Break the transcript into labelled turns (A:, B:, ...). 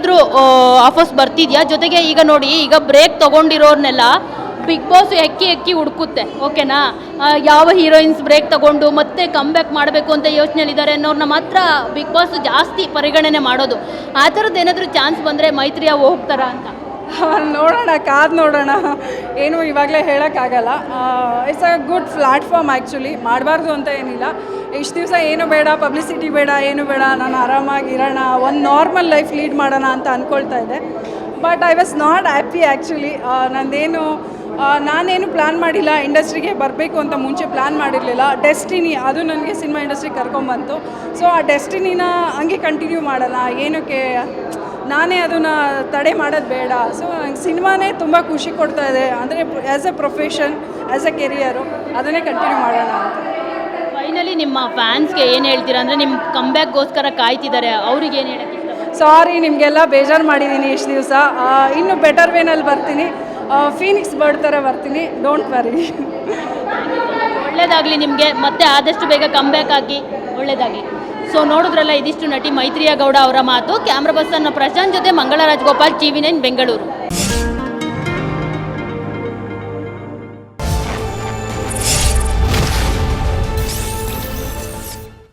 A: ಏನಾದರೂ ಆಫರ್ಸ್ ಬರ್ತಿದೆಯಾ? ಜೊತೆಗೆ ಈಗ ನೋಡಿ, ಈಗ ಬ್ರೇಕ್ ತಗೊಂಡಿರೋರ್ನೆಲ್ಲ ಬಿಗ್ ಬಾಸ್ ಎಕ್ಕಿ ಎಕ್ಕಿ ಹುಡುಕುತ್ತೆ ಓಕೆನಾ ಯಾವ ಹೀರೋಯಿನ್ಸ್ ಬ್ರೇಕ್ ತಗೊಂಡು ಮತ್ತೆ ಕಮ್ ಬ್ಯಾಕ್ ಮಾಡಬೇಕು ಅಂತ ಯೋಚನೆಯಲ್ಲಿದ್ದಾರೆ ಅನ್ನೋರನ್ನ ಮಾತ್ರ ಬಿಗ್ ಬಾಸ್ ಜಾಸ್ತಿ ಪರಿಗಣನೆ ಮಾಡೋದು. ಆ ಥರದ್ದು ಏನಾದರೂ ಚಾನ್ಸ್ ಬಂದರೆ ಮೈತ್ರಿಯ ಹೋಗ್ತಾರಾ ಅಂತ?
B: ನೋಡೋಣ, ಕಾದು ನೋಡೋಣ. ಏನು ಇವಾಗಲೇ ಹೇಳೋಕ್ಕಾಗಲ್ಲ. It's a good platform actually ಮಾಡಬಾರ್ದು ಅಂತ ಏನಿಲ್ಲ. ಇಷ್ಟು ದಿವಸ ಏನು ಬೇಡ ಪಬ್ಲಿಸಿಟಿ ಬೇಡ, ಏನು ಬೇಡ, ನಾನು ಆರಾಮಾಗಿ ಇರೋಣ, ಒಂದು ನಾರ್ಮಲ್ ಲೈಫ್ ಲೀಡ್ ಮಾಡೋಣ ಅಂತ ಅಂದ್ಕೊಳ್ತಾ ಇದ್ದೆ. But I was not happy actually ನಂದೇನು ನಾನೇನು ಪ್ಲ್ಯಾನ್ ಮಾಡಿಲ್ಲ, ಇಂಡಸ್ಟ್ರಿಗೆ ಬರಬೇಕು ಅಂತ ಮುಂಚೆ ಪ್ಲ್ಯಾನ್ ಮಾಡಿರಲಿಲ್ಲ. ಡೆಸ್ಟಿನಿ ಅದು ನನಗೆ ಸಿನಿಮಾ ಇಂಡಸ್ಟ್ರಿಗೆ ಕರ್ಕೊಂಬಂತು. ಸೊ ಆ ಡೆಸ್ಟಿನಿನ ಹಂಗೆ ಕಂಟಿನ್ಯೂ ಮಾಡೋಣ, ಏನಕ್ಕೆ? ನಾನೇ ಅದನ್ನು ತಡೆ ಮಾಡೋದು ಬೇಡ. ಸೊ ನಂಗೆ ಸಿನಿಮಾನೇ ತುಂಬ ಖುಷಿ ಕೊಡ್ತಾ ಇದೆ. ಅಂದರೆ as a profession as a career ಅದನ್ನೇ ಕಂಟಿನ್ಯೂ ಮಾಡೋಣ ಅಂತ.
A: ಫೈನಲಿ ನಿಮ್ಮ ಫ್ಯಾನ್ಸ್ಗೆ ಏನು ಹೇಳ್ತೀರಾ? ಅಂದರೆ ನಿಮ್ಮ ಕಮ್ಬ್ಯಾಕ್ಗೋಸ್ಕರ ಕಾಯ್ತಿದ್ದಾರೆ. ಅವ್ರಿಗೆ ಏನು ಹೇಳಕ್ಕೆ
B: ಸಾರಿ ನಿಮಗೆಲ್ಲ ಬೇಜಾರು ಮಾಡಿದ್ದೀನಿ ಇಷ್ಟು ದಿವಸ. ಇನ್ನೂ ಬೆಟರ್ ವೇನಲ್ಲಿ ಬರ್ತೀನಿ. ಫೀನಿಕ್ಸ್ ಬರ್ಡ್ ಥರ ಬರ್ತೀನಿ. ಡೋಂಟ್ ವರಿ
A: ಒಳ್ಳೇದಾಗಲಿ ನಿಮಗೆ. ಮತ್ತೆ ಆದಷ್ಟು ಬೇಗ ಕಂಬ್ಯಾಕ್ ಆಗಿ ಒಳ್ಳೇದಾಗಲಿ. ಸೊ ನೋಡಿದ್ರಲ್ಲ ಇದಿಷ್ಟು ನಟಿ ಮೈತ್ರಿಯಾ ಗೌಡ ಅವರ ಮಾತು. ಕ್ಯಾಮ್ರಾ ಪರ್ಸನ್ ಪ್ರಶಾಂತ್ ಜೊತೆ ಮಂಗಳ ರಾಜಗೋಪಾಲ್ ಟಿವಿ ನೈನ್, ಬೆಂಗಳೂರು.